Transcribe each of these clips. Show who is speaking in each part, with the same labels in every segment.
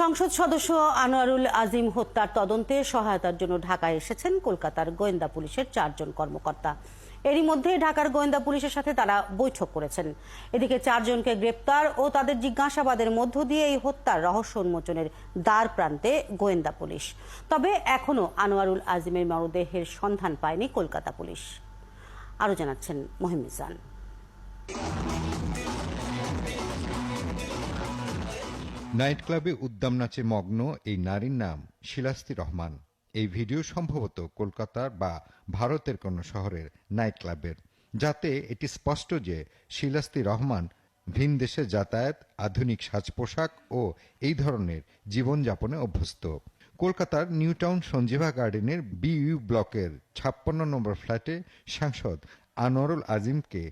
Speaker 1: সংসদ সদস্য আনোয়ারুল আজিম হত্যার তদন্তে সহায়তার জন্য ঢাকায় এসেছেন কলকাতার গোয়েন্দা পুলিশের চারজন কর্মকর্তা। এরই মধ্যে ঢাকার গোয়েন্দা পুলিশের সাথে তারা বৈঠক করেছেন। এদিকে চারজনকে গ্রেপ্তার ও তাদের জিজ্ঞাসাবাদের মধ্য দিয়ে এই হত্যার রহস্য উন্মোচনের দ্বার প্রান্তে গোয়েন্দা পুলিশ। তবে এখনও আনোয়ারুল আজিমের মরদেহের সন্ধান পায়নি কলকাতা পুলিশ। আরও জানাচ্ছেন মহিম
Speaker 2: নাইট ক্লাবে উদ্দাম নাচে মগ্ন এই নারীর নাম শিলাস্তি রহমান। এই ভিডিও সম্ভবত কলকাতার বা ভারতের কোনো শহরের নাইট ক্লাবের। যাতে এটি স্পষ্ট যে শিলাস্তি রহমান ভিন দেশে যাতায়াত, আধুনিক সাজ পোশাক ও এই ধরনের জীবনযাপনে অভ্যস্ত। কলকাতার নিউ টাউন সঞ্জীভা গার্ডেনের বিইউ ব্লকের ছাপ্পান্ন নম্বর ফ্ল্যাটে সাংসদ আনোয়ারুল আজিমকে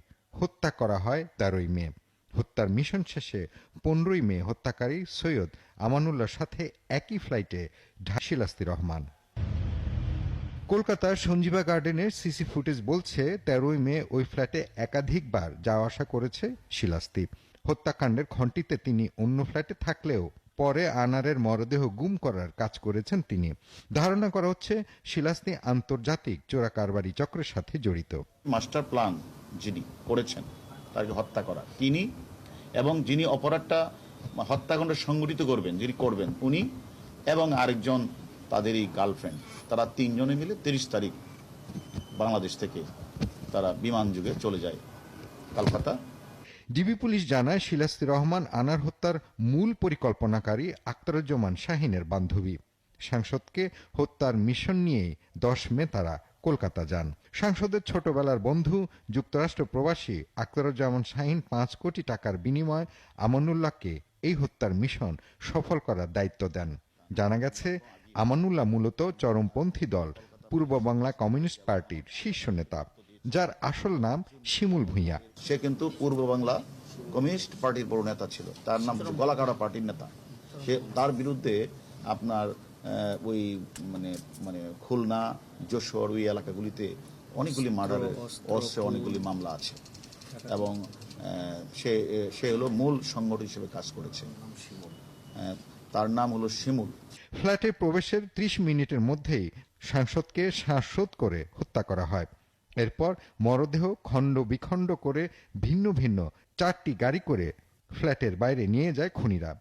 Speaker 2: হত্যা করা হয় তেরোই মে। হত্যার মিশন শেষে পনেরোই মে হত্যাকারী সৈয়দ আমানুল্লাহর সাথে একই ফ্লাইটে ঢাসিলাস্তি রহমান। কলকাতার সঞ্জীবা গার্ডেনের সিসি ফুটেজ বলছে, তেরোই মে ওই ফ্ল্যাটে একাধিকবার যাওয়া আসা করেছে শিলাস্তি হত্যাকাণ্ডের ঘণ্টিতে তিনি অন্য ফ্ল্যাটে থাকলেও পরে আনারের মরদেহ গুম করার কাজ করেছেন তিনি। ধারণা করা হচ্ছে শিলাস্তি আন্তর্জাতিক চোরা কারবারি চক্রের সাথে জড়িত।
Speaker 3: মাস্টার প্ল্যান যিনি করেছেন, তাকে হত্যা করা। তিনি এবং যিনি অপরাধটা হত্যাকাণ্ড সংগঠিত করবেন, যিনি করবেন, উনি এবং আরেকজন তাদেরই গার্লফ্রেন্ড তারা তিনজনে মিলে তিরিশ তারিখ বাংলাদেশ থেকে তারা বিমান যুগে চলে যায় কলকাতা।
Speaker 2: ডিবি পুলিশ জানায় শিলাস্তি রহমান আনার হত্যার মূল পরিকল্পনাকারী আখতারুজ্জামান শাহিনের বান্ধবী। সাংসদকে হত্যার মিশন নিয়ে দশ মে তারা কলকাতা যান। সাংসদের ছোটবেলার বন্ধু, যুক্তরাষ্ট্র প্রবাসী আখতারুজ্জামান শাহিন পাঁচ কোটি টাকার বিনিময়ে আমানুল্লাহকে এই হত্যার মিশন সফল করার দায়িত্ব দেন। জানা গেছে, আমানুল্লাহ মূলত চরমপন্থী দল, পূর্ব বাংলা কমিউনিস্ট পার্টির শীর্ষ নেতা, যার আসল নাম শিমুল ভূঁইয়া।
Speaker 3: সে কিন্তু পূর্ব বাংলা কমিউনিস্ট পার্টির বড় নেতা ছিল। তার নাম গলাকাটা পার্টির নেতা। সে, তার বিরুদ্ধে আপনার ওই মানে মানে খুলনা যশোর ওই এলাকাগুলিতে অনেকগুলি মার্ডারের অস্ত্রে অনেকগুলি মামলা আছে। এবং সে সে হলো মূল সংগঠন হিসেবে কাজ করেছে। তার নাম হলো শিমুল।
Speaker 2: ফ্ল্যাটে প্রবেশের ত্রিশ মিনিটের মধ্যেই সাংসদকে শ্বাসরোধ করে হত্যা করা হয়। এরপর মরদেহ খণ্ড বিখণ্ড করে ভিন্ন ভিন্ন চারটি গাড়ি করে ফ্ল্যাটের বাইরে নিয়ে যায় খুনিরা।